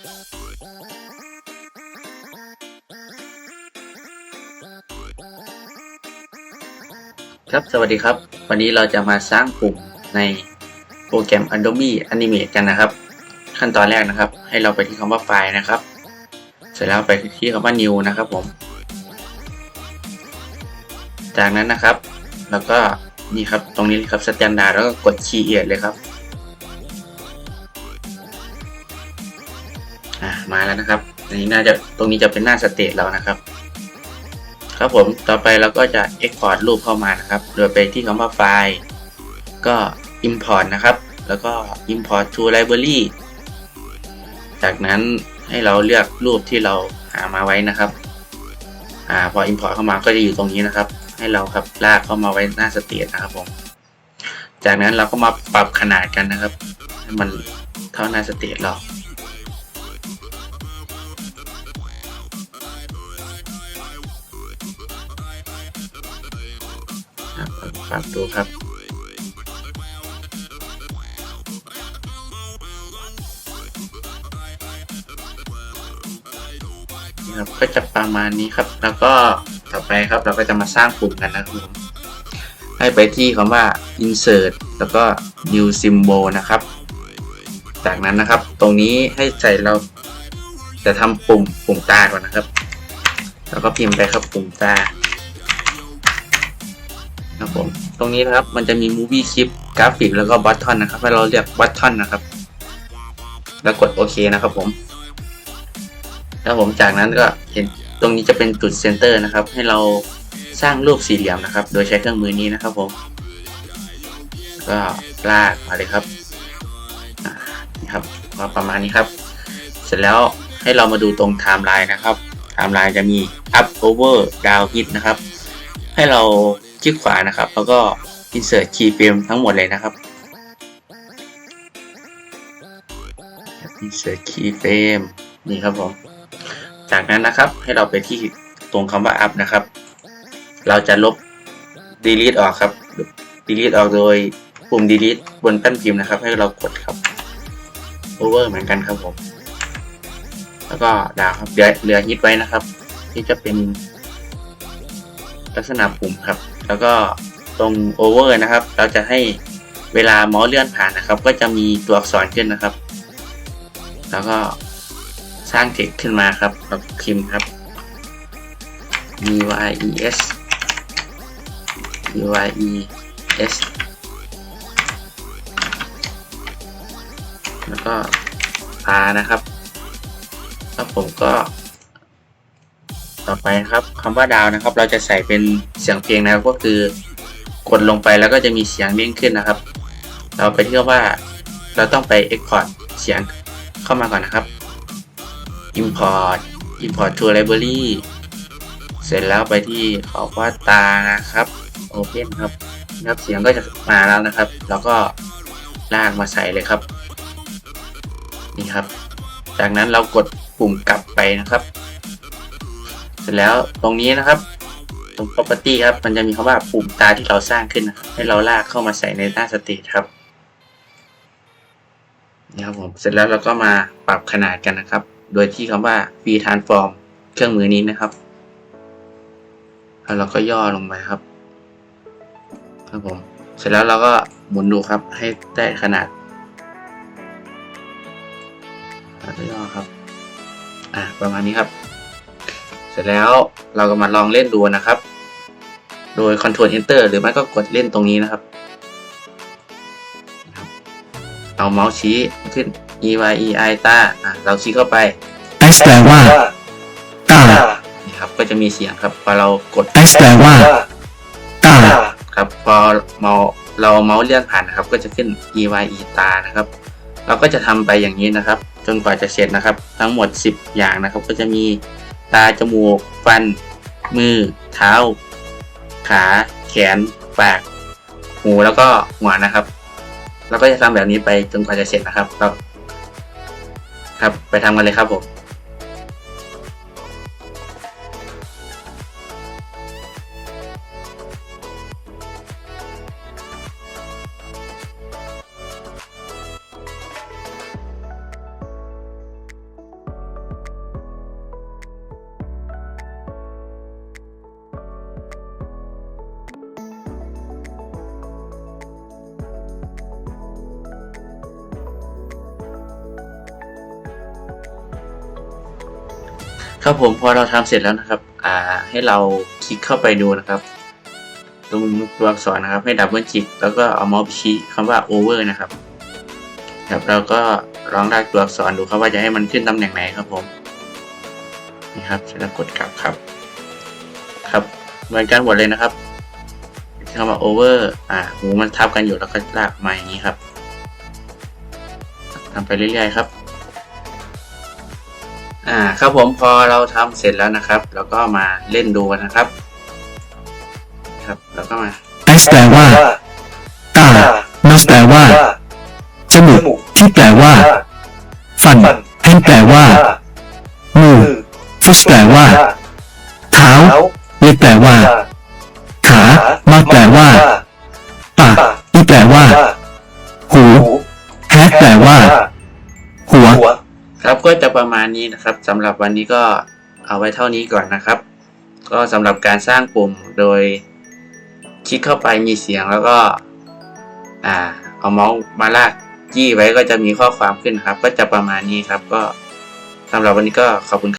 ครับ สวัสดีครับ วันนี้เราจะมาสร้างปุ่มในโปรแกรม Adobe Animate กันนะครับ ขั้นตอนแรกนะครับ ให้เราไปที่คำว่าไฟล์นะครับ เสร็จแล้วไปที่คำว่า New นะครับผม จากนั้นนะครับ แล้วก็นี่ครับ ตรงนี้ครับ Standard แล้วก็กด Create เลยครับ มาแล้วนะครับอันนี้น่าจะตรงนี้จะเป็นหน้าสเตจแล้วนะครับ ครับผมต่อไปเราก็จะ Export รูปเข้ามานะครับ โดยไปที่คำว่าไฟล์ก็ Import นะครับ แล้วก็ Import to Library จากนั้นให้เราเลือกรูปที่เราหามาไว้นะครับอ่าพอ Import เข้ามาก็จะอยู่ตรงนี้นะครับ ให้เราครับลากเข้ามาไว้หน้าสเตจนะครับผมจากนั้นเราก็มาปรับขนาดกันนะครับ ให้มันเท่าหน้าสเตจเรา ครับปรับดูครับนี่ครับก็จะประมาณนี้ครับ แล้วก็ต่อไปครับเราก็จะมาสร้างปุ่มกันนะครับผมให้ไปที่คำว่า insert แล้วก็ new symbol นะครับ จากนั้นนะครับ ตรงนี้ให้ใส่เราจะทำปุ่มปุ่มตาก่อนนะครับ แล้วก็พิมพ์ไปครับปุ่มตา ครับผมตรงนี้นะครับมันจะมี movie clip กราฟิกแล้วก็ button นะครับให้เราเรียก button นะครับ แล้วกดโอเคนะครับผม แล้วผมจากนั้นก็เห็นตรงนี้จะเป็นจุดเซนเตอร์นะครับ ให้เราสร้างรูปสี่เหลี่ยมนะครับ โดยใช้เครื่องมือนี้นะครับผม ก็ลากมาเลยครับนี่ครับก็ประมาณนี้ครับ เสร็จแล้วให้เรามาดูตรงไทม์ไลน์นะครับไทม์ไลน์จะมี up over down hit นะครับ ให้เราคลิกขวานะครับ แล้วก็ insert keyframe ทั้งหมดเลยนะครับ insert keyframe นี่ครับผม จากนั้นนะครับให้เราไปที่ตรงคำว่า up นะครับ เราจะลบ delete ออกครับ delete ออกโดยปุ่ม delete บนแป้นพิมพ์นะครับ ให้เรากดครับ over เหมือนกันครับผม แล้วก็ดาวครับเหลือเหลือฮิตไว้นะครับ ที่จะเป็น ลักษณะปุ่มครับ แล้วก็ตรง over นะครับ เราจะให้เวลาเมาส์เลื่อนผ่านนะครับ ก็จะมีตัวอักษรขึ้นนะครับ แล้วก็สร้างเท็กขึ้นมาครับเราพิมพ์ครับ e y e s e y e s แล้วก็พานะครับแล้วผมก็ ต่อไปนะครับคำว่าดาวนะครับ เราจะใส่เป็นเสียงเพลงนะครับก็คือกดลงไปแล้วก็จะมีเสียงเด้งขึ้นนะครับ เราไปที่ว่า เราต้องไป Export เสียงเข้ามาก่อนนะครับ Import Import to Library เสร็จแล้วไปที่ขอว่าตานะครับ Open ครับนะครับเสียงก็จะมาแล้วนะครับ แล้วก็ลากมาใส่เลยครับ นี่ครับ จากนั้นเรากดปุ่มกลับไปนะครับ ร็จแล้วตรงนี้นะครับ ตรง property ครับ มันจะมีคำว่าปุ่มตาที่เราสร้างขึ้นนะให้เราลากเข้ามาใส่ในหน้าสตจครับนี่ครับผมเสร็จแล้วเราก็มาปรับขนาดกันนะครับ โดยที่คำว่า free transform เครื่องมือนี้นะครับแล้วเราก็ย่อลงไปครับ ครับผมเสร็จแล้วเราก็หมุนดูครับ ให้ได้ขนาดแล้วก็ย่อครับ อ่าประมาณนี้ครับ เสร็จแล้วเราก็มาลองเล่นดูนะครับ โดย Ctrl Enter หรือไม่ก็กดเล่นตรงนี้นะครับ เอาเมาส์ชี้ขึ้น E Y E I ตาอะเราชี้เข้าไป x แปลว่าก้านี่ครับก็จะมีเสียงครับ พอเรากด x แปลว่าก้าครับพอเมาเราเมาส์เลื่อนผ่านนะครับ ก็จะขึ้น E Y E ตานะครับ เราก็จะทำไปอย่างนี้นะครับ จนกว่าจะเสร็จนะครับ ทั้งหมด 10 อย่างนะครับ ก็จะมี ตา จมูก ฟัน มือ เท้า ขา แขน ปาก หู แล้วก็หัวนะครับเราก็จะทำแบบนี้ไปจนกว่าจะเสร็จนะครับ คราครับ ไปทำกันเลยครับผม ครับผมพอเราทำเสร็จแล้วนะครับอ่าให้เราคลิกเข้าไปดูนะครับ ตรงตัวอักษรนะครับ ให้ดับเบิลคลิกแล้วก็เอาเมาส์ชี้คำว่า over นะครับครับเราก็ลองลากตัวอักษรดูครับว่าจะให้มันขึ้นตำแหน่งไหนครับผมนี่ครับแล้วกดกลับครับ ครับเหมือนกันหมดเลยนะครับคำว่า over อ่าหูมันทับกันอยู่แล้วก็ลากมาอย่างนี้ครับทำไปเรื่อยๆครับ อ่าครับผมพอเราทำเสร็จแล้วนะครับแล้วก็มาเล่นดูกันนะครับ ครับแล้วก็มา x แปลว่าตา nose แปลว่าจมูกที่แปลว่า ฟัน hand แปลว่ามือ foot แปลว่า เท้าเล็กแปลว่า ขา mouth แปลว่าปากอีแปลว่า หู ก็จะประมาณนี้นะครับสำหรับวันนี้ก็เอาไว้เท่านี้ก่อนนะครับ ก็สำหรับการสร้างปุ่มโดยคลิกเข้าไปมีเสียงแล้วก็อ่าเอาเมาส์มาลากจี้ไว้ก็จะมีข้อความขึ้นครับ ก็จะประมาณนี้ครับ ก็สำหรับวันนี้ก็ขอบคุณ